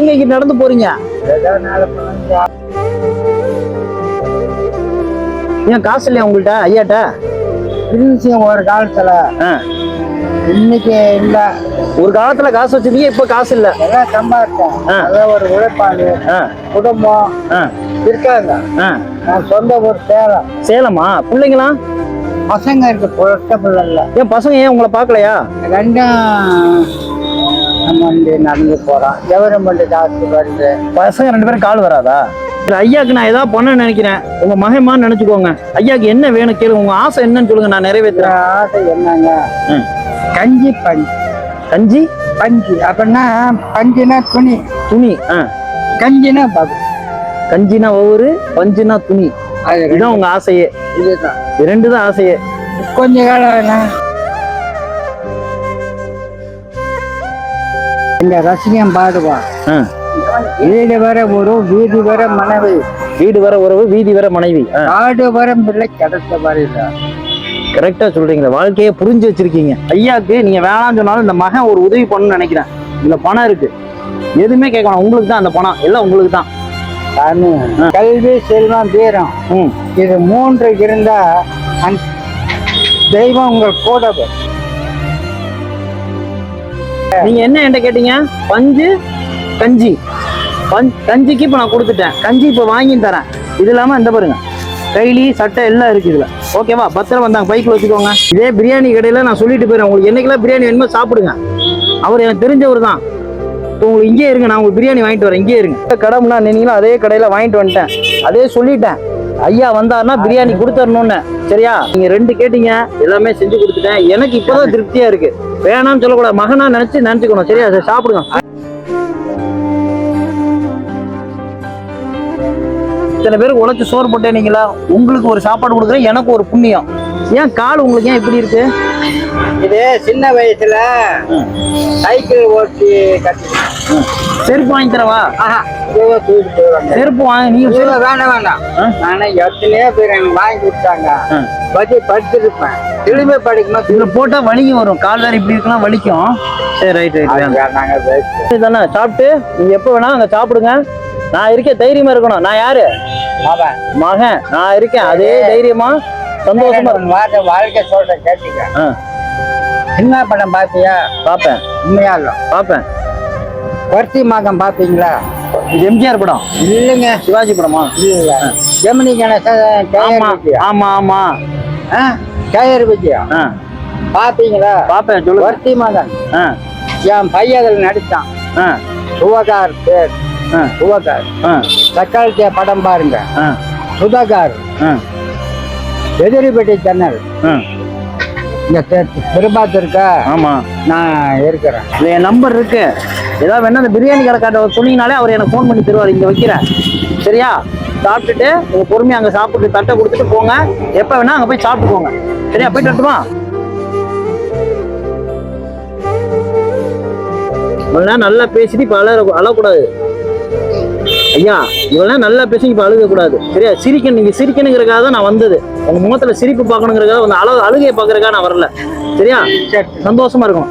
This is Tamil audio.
எங்க நடந்து போறீங்க? ஏன் காசு இல்லையா உங்கள்கிட்ட ஐயாட்ட? இருந்துச்சு ஒரு காலத்துல. இன்னைக்கு இல்ல. ஒரு காலத்துல காசு வச்சிருந்தீங்க இப்ப காசு இல்ல. எல்லாம் சம்பாதிச்சேன். அதான் ஒரு உழைப்பாளி குடும்பம் இருக்காங்க. நான் சொந்த ஊர் சேலம். சேலமா? பிள்ளைங்களா? பசங்க இருக்கு பொருத்த பிள்ளைல ஏன் பசங்க ஏன் உங்களை பார்க்கலையா? ரெண்டும் நம்ம வந்து நடந்து போறோம். கவர்மெண்ட் காசு வருது? பசங்க ரெண்டு பேரும் கால் வராதா? ஐயாக்கு நான் ஏதாவது பண்ண நினைக்கிறேன். உங்க மகமான்னு நினைச்சுக்கோங்க. ஐயாக்கு என்ன வேணும் கேளுங்க உங்க ஆசை என்னன்னு சொல்லுங்க நான் நிறைவேற்றுறேன் ஆசை என்னங்க. கஞ்சி பஞ்சு. கஞ்சி? பஞ்சு. அப்படின்னா பஞ்சுனா துணி. துணி ஆ. கஞ்சினா பகு. கஞ்சினா ஒவ்வொரு பஞ்சுனா துணி. இதுதான் உங்க ஆசையே. இதுதான். இது ரெண்டு தான் ஆசையே. கொஞ்ச காலம் வேணா. இந்த ரசிகம் பாடுவான். வீடு வர ஒரு வீதி வர மனைவி. வீடு வர உறவு வீதி வர மனைவி. காடு வர பிள்ளை கிடைச்ச மாதிரி கரெக்டா சொல்றீங்களா வாழ்க்கையை புரிஞ்சு வச்சிருக்கீங்க. ஐயாக்கு நீங்க வேணாம்னு சொன்னாலும் இந்த மகன் ஒரு உதவி பண்ணணும்னு நினைக்கிறேன். இதுல பணம் இருக்கு. எதுவுமே கேட்கணும் உங்களுக்கு தான் அந்த பணம். எல்லாம் உங்களுக்கு தான். கல்வி செல்வம் வீரம். இது மூன்று இருந்தா தெய்வம் உங்கள் கூட நீங்கள் நீங்க என்ன என்கிட்ட கேட்டீங்க? பஞ்சு கஞ்சி. பஞ் கஞ்சிக்கு இப்ப நான் கொடுத்துட்டேன். கஞ்சி இப்ப வாங்கி தரேன். இது இல்லாம இந்த பாருங்க. கைலி சட்டை எல்லாம் இருக்கு இதுல. ஓகேவா பத்திரம் வந்தாங்க. பைக்கில் வச்சுக்கோங்க. இதே பிரியாணி கடையில நான் சொல்லிட்டு போயிடுறேன் உங்களுக்கு. என்னைக்கெல்லாம் பிரியாணி வேணுமோ சாப்பிடுங்க. அவர் எனக்கு தெரிஞ்சவர் தான். இப்போ உங்களுக்கு இங்கே இருங்க. நான் உங்களுக்கு பிரியாணி வாங்கிட்டு வரேன். இங்கே இருங்க. கடை முன்னாடி அதே கடையில வாங்கிட்டு வந்துட்டேன். அதே சொல்லிட்டேன். ஐயா வந்தாருன்னா பிரியாணி கொடுத்துடணும்னு. சரியா? நீங்க ரெண்டு கேட்டீங்க. எல்லாமே செஞ்சு கொடுத்துட்டேன். எனக்கு இப்போதான் திருப்தியா இருக்கு. வேணாம்னு சொல்லக்கூடாது. மகனா நினைச்சு நினைச்சுக்கணும். சரியா? சரி சாப்பிடுங்க. இத்தனை பேருக்கு உழைச்சு சோறு போட்டேனீங்களா உங்களுக்கு ஒரு சாப்பாடு கொடுக்குறேன் எனக்கு ஒரு புண்ணியம். ஏன் கால் உங்களுக்கு ஏன் இப்படி இருக்கு? இது சின்ன வயசுல சைக்கிள் ஓட்டி கட்டி செருப்பு வாங்கி தரவா? செருப்பு வாங்கி இவ்வளவு வேண்டாம் வேண்டாம் ஆ? நானே எத்தனையோ பேர் எனக்கு வாங்கி கொடுத்தாங்க. பத்தி படிச்சிருப்பேன் திரும்பி படிக்கணும். இதுல போட்டா வலிக்கும் வரும். கால் வேற இப்படி இருக்கலாம் வலிக்கும். சரி ரைட் ரைட். தானே சாப்பிட்டு நீங்க எப்ப வேணா அங்க சாப்பிடுங்க. நான் இருக்கேன் தைரியமா இருக்கணும். நான் யாரு? மகன். நான் இருக்கேன். அதே தைரியமா சந்தோஷமா வார்த்தை வாழ்க்கை சொல்ற கேட்டுக்க. ஆ, சின்ன படம் பாத்தியா பாப்பேன் உண்மையா இல்ல. பாப்பேன் வர்த்தி மாகம் பாப்பீங்களா இது எம்ஜிஆர் படம். இல்லைங்க. சிவாஜி படமா? இல்ல ஜெமினி கணேசன் ஆமா ஆமா ஆமா. ஆ? கேஆர் விஜயா ஆ, பாப்பீங்களா பாப்பேன் சொல்லுங்க. வர்த்தி மகன் என் பையன் அதில் நடிச்சான் ஆ, சுவகார் பேர். சுவகார். தக்காளத்திய படம் பாருங்க. சுதாகார். ஜன்னல். ஆ. இந்த திருபாத்து இருக்கா ஆமா. நான் இருக்கிறேன். என் நம்பர் இருக்கு. ஏதாவது வேணா அந்த பிரியாணி கடைக்காட்ட சொன்னீங்கனாலே அவர் எனக்கு ஃபோன் பண்ணி தருவார். இங்க வைக்கிறேன். சரியா? சாப்பிட்டுட்டு உங்க பொறுமையா அங்க சாப்பிட்டு தட்டை கொடுத்துட்டு போங்க. எப்ப வேணா அங்க போய் சாப்பிட்டு போங்க சரியா? போயிட்டு வரட்டுமா? இவ்வளவு நல்லா பேசிட்டு இப்ப அழ அழக்கூடாது. ஐயா இவெல்லாம் நல்லா பேசி இப்ப அழுக கூடாது. சரியா? சிரிக்கணும் நீங்க சிரிக்கணுங்கிறக்காக தான் நான் வந்தது. உங்க முகத்துல சிரிப்பு பார்க்கணுங்கிறக்காக வந்து அழகு அழுகையை பார்க்கறதுக்காக நான் வரல. சரியா? சந்தோஷமா இருக்கும்